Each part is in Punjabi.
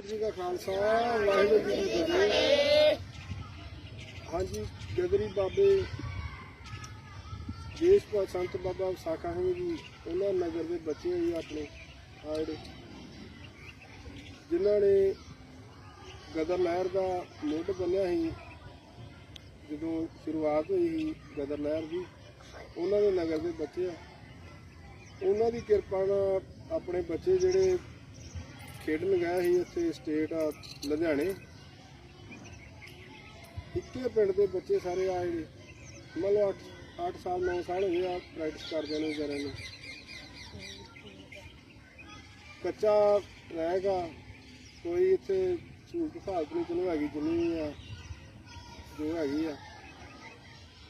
ਵਾਹਿਗੁਰੂ ਜੀ ਦਾ ਖਾਲਸਾ, ਵਾਹਿਗੁਰੂ ਜੀ ਕੀ ਫਤਿਹ। ਹਾਂਜੀ ਗਦਰੀ ਬਾਬੇ, ਦੇਸ਼ ਭਗਤ ਸੰਤ ਬਾਬਾ ਵਿਸਾਖਾ ਸਿੰਘ ਜੀ, ਉਹਨਾਂ ਨਗਰ ਦੇ ਬੱਚੇ ਜੀ ਆਪਣੇ ਆ ਜਿਹੜੇ, ਜਿਨ੍ਹਾਂ ਨੇ ਗਦਰ ਲਹਿਰ ਦਾ ਮੁੱਢ ਬੰਨਿਆ ਸੀ, ਜਦੋਂ ਸ਼ੁਰੂਆਤ ਹੋਈ ਸੀ ਗਦਰ ਲਹਿਰ ਦੀ, ਉਹਨਾਂ ਦੇ ਨਗਰ ਦੇ ਬੱਚੇ ਆ। ਉਹਨਾਂ ਦੀ ਕਿਰਪਾ ਨਾਲ ਆਪਣੇ ਬੱਚੇ ਜਿਹੜੇ ਖੇਡਣ ਗਏ ਸੀ ਇੱਥੇ ਸਟੇਟ ਆ, ਲੁਧਿਆਣੇ। ਇੱਕੇ ਪਿੰਡ ਦੇ ਬੱਚੇ ਸਾਰੇ ਆਏ ਨੇ। ਮਤਲਬ 8 8 ਸਾਲ 9 ਸਾਲ ਹੋ ਗਏ ਆ ਪ੍ਰੈਕਟਿਸ ਕਰਦੇ ਨੇ, ਵਿਚਾਰਿਆਂ ਨੂੰ। ਕੱਚਾ ਆ। ਕੋਈ ਇੱਥੇ ਸਹੂਲਤ ਹਾਲਤ ਨਹੀਂ ਚਲੋ ਹੈਗੀ, ਜਿੰਨੀ ਆ, ਜੋ ਹੈਗੀ ਆ।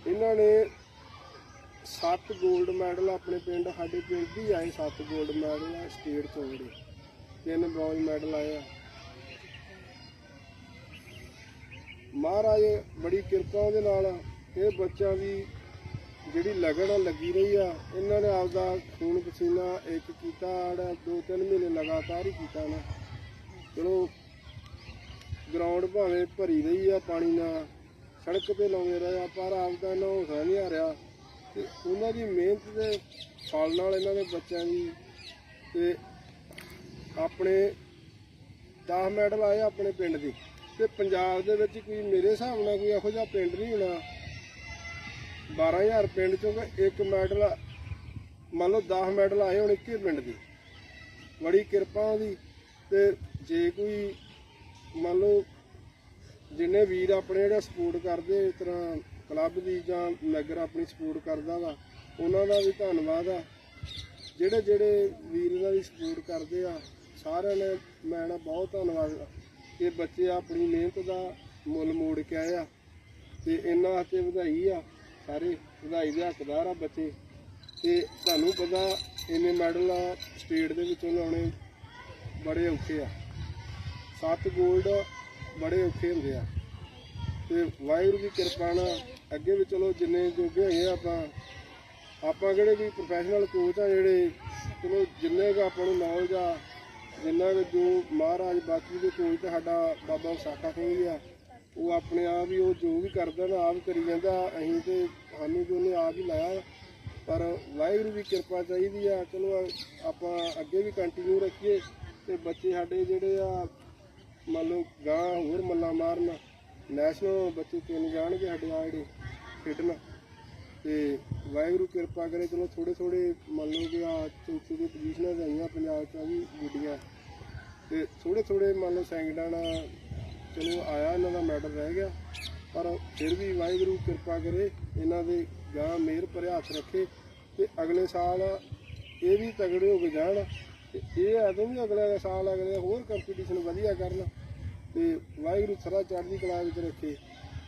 ਇਹਨਾਂ ਨੇ ਸੱਤ 골ਡ ਮੈਡਲ ਆਪਣੇ ਪਿੰਡ, ਸਾਡੇ ਪਿੰਡ ਵੀ ਆਏ ਸੱਤ 골ਡ ਮੈਡਲ ਆ ਸਟੇਟ ਤੋਂ ਜਿਹੜੇ। ਤਿੰਨ ਬ੍ਰੌਂਜ਼ ਮੈਡਲ ਆਏ ਆ। ਮਹਾਰਾਜ, ਬੜੀ ਕਿਰਪਾ ਉਹਦੇ ਨਾਲ। ਇਹ ਬੱਚਿਆਂ ਦੀ ਜਿਹੜੀ ਲਗਨ ਆ, ਲੱਗੀ ਰਹੀ ਆ। ਇਹਨਾਂ ਨੇ ਆਪਦਾ ਖੂਨ ਪਸੀਨਾ ਇੱਕ ਕੀਤਾ, ਆੜਾ ਦੋ ਤਿੰਨ ਮਹੀਨੇ ਲਗਾਤਾਰ ਹੀ ਕੀਤਾ ਨਾ। ਚਲੋ ਗਰਾਊਂਡ ਭਾਵੇਂ ਭਰੀ ਰਹੀ ਆ, ਪਾਣੀ ਨਾਲ ਸੜਕ ਤੇ ਲਾਉਂਦੇ ਰਹੇ ਆ, ਪਰ ਆਪਦਾ ਨਾ ਹੌਸਲਾ ਨਹੀਂ ਆ ਰਿਹਾ ਤੇ ਉਹਨਾਂ ਦੀ ਮਿਹਨਤ ਦੇ ਫਲ ਨਾਲ ਇਹਨਾਂ ਦੇ ਬੱਚਿਆਂ ਦੀ ਤੇ ਆਪਣੇ 10 ਮੈਡਲ ਆਏ ਆਪਣੇ ਪਿੰਡ ਦੇ। ਤੇ ਪੰਜਾਬ ਦੇ ਵਿੱਚ ਕੋਈ ਮੇਰੇ ਹਿਸਾਬ ਨਾਲ ਕੋਈ ਇਹੋ ਜਿਹਾ ਪਿੰਡ ਨਹੀਂ ਹੋਣਾ। 12000 ਪਿੰਡ ਚੋਂ ਕਿ ਇੱਕ ਮੈਡਲ ਮੰਨ ਲਓ 10 ਮੈਡਲ ਆਏ ਹੁਣ ਇੱਕੇ ਪਿੰਡ ਦੇ। ਬੜੀ ਕਿਰਪਾ ਉਹਦੀ। ਤੇ ਜੇ ਕੋਈ ਮੰਨ ਲਓ ਜਿੰਨੇ ਵੀਰ ਆਪਣੇ ਜਿਹੜਾ ਸਪੋਰਟ ਕਰਦੇ, ਇਸ ਤਰ੍ਹਾਂ ਕਲੱਬ ਦੀ ਜਾਂ ਨਗਰ ਆਪਣੀ ਸਪੋਰਟ ਕਰਦਾ ਵਾ, ਉਹਨਾਂ ਦਾ ਵੀ ਧੰਨਵਾਦ ਆ। ਜਿਹੜੇ ਜਿਹੜੇ ਵੀਰ ਇਹਨਾਂ ਦੀ ਸਪੋਰਟ ਕਰਦੇ ਆ ਸਾਰਿਆਂ ਨੇ ਮੈਂ ਨਾ ਬਹੁਤ ਧੰਨਵਾਦ ਇਹ ਬੱਚੇ ਆਪਣੀ ਮਿਹਨਤ ਦਾ ਮੁੱਲ ਮੋੜ ਕੇ ਆਏ ਆ ਤੇ ਇਹਨਾਂ ਹੱਥੇ ਵਧਾਈ ਆ, ਸਾਰੇ ਵਧਾਈ ਦੇ ਹੱਕਦਾਰ ਆ ਬੱਚੇ। ਤੇ ਤੁਹਾਨੂੰ ਪਤਾ ਇੰਨੇ ਮੈਡਲ ਆ ਸਟੇਟ ਦੇ ਵਿੱਚੋਂ ਲਾਉਣੇ ਬੜੇ ਔਖੇ ਆ। ਸੱਤ 골ਡ ਬੜੇ ਔਖੇ ਹੁੰਦੇ ਆ। ਤੇ ਵਾਹਿਗੁਰੂ ਦੀ ਕਿਰਪਾ ਨਾਲ ਅੱਗੇ ਵੀ ਚਲੋ ਜਿੰਨੇ ਜੋਗੇ ਹੈਗੇ ਆ ਆਪਾਂ ਆਪਾਂ ਕਿਹੜੇ ਵੀ ਪ੍ਰੋਫੈਸ਼ਨਲ ਕੋਚ ਆ ਜਿਹੜੇ, ਚਲੋ ਜਿੰਨੇ ਕੁ ਆਪਾਂ ਨੂੰ ਨੌਲੇਜ ਆ ਜਿੰਨਾ ਕੁ ਜੋ ਮਹਾਰਾਜ ਬਾਕੀ ਦੇ ਕੋਲ ਤੇ ਸਾਡਾ ਬਾਬਾ ਸਾਖਾ ਸਿੰਘ ਜੀ ਆ। ਉਹ ਆਪਣੇ ਆਪ ਹੀ ਉਹ ਜੋ ਵੀ ਕਰਦਾ ਨਾ, ਆਪ ਕਰੀ ਜਾਂਦਾ। ਅਸੀਂ ਤੇ ਸਾਨੂੰ ਤੇ ਉਹਨੇ ਆਪ ਹੀ ਲਾਇਆ ਪਰ ਵਾਹਿਗੁਰੂ ਦੀ ਕਿਰਪਾ ਚਾਹੀਦੀ ਆ। ਚਲੋ ਆਪਾਂ ਅੱਗੇ ਵੀ ਕੰਟੀਨਿਊ ਰੱਖੀਏ ਤੇ ਬੱਚੇ ਸਾਡੇ ਜਿਹੜੇ ਆ, ਮੰਨ ਲਓ ਗਾਂ ਹੋਰ ਮੱਲਾ ਮਾਰਨ ਨੈਸ਼ਨਲ ਬੱਚੇ ਤਿੰਨ ਜਾਣਗੇ ਸਾਡੇ ਆ ਜਿਹੜੇ, ਖੇਡਣ। ਤੇ ਵਾਹਿਗੁਰੂ ਕਿਰਪਾ ਕਰੇ, ਚਲੋ ਥੋੜੇ ਥੋੜੇ ਮੰਨ ਲਓ ਕਿ ਆ ਚੌਥੀ ਦੀ ਪੋਜੀਸ਼ਨਾਂ ਤੇ ਆਈਆਂ ਪੰਜਾਬ ਚ ਆ ਵੀ ਗੁੱਡੀਆਂ। ਤੇ ਥੋੜੇ ਥੋੜੇ ਮੰਨ ਲਓ ਸੈਂਕੜਾਂ ਨਾਲ ਚਲੋ ਆਇਆ, ਇਹਨਾਂ ਦਾ ਮੈਡਲ ਰਹਿ ਗਿਆ। ਪਰ ਫਿਰ ਵੀ ਵਾਹਿਗੁਰੂ ਕਿਰਪਾ ਕਰੇ, ਇਹਨਾਂ ਦੇ ਗਾਂ ਮਿਹਰ ਭਰਿਆ ਹੱਥ ਰੱਖੇ ਤੇ ਅਗਲੇ ਸਾਲ ਇਹ ਵੀ ਤਗੜੇ ਹੋ ਕੇ ਜਾਣ। ਤੇ ਇਹ ਐਦੋਂ ਵੀ ਅਗਲੇ ਸਾਲ ਅਗਲੇ ਹੋਰ ਕੰਪੀਟੀਸ਼ਨ ਵਧੀਆ ਕਰਨ। ਤੇ ਵਾਹਿਗੁਰੂ ਸਰਾ ਚੜ੍ਹਦੀ ਕਲਾ ਵਿੱਚ ਰੱਖੇ।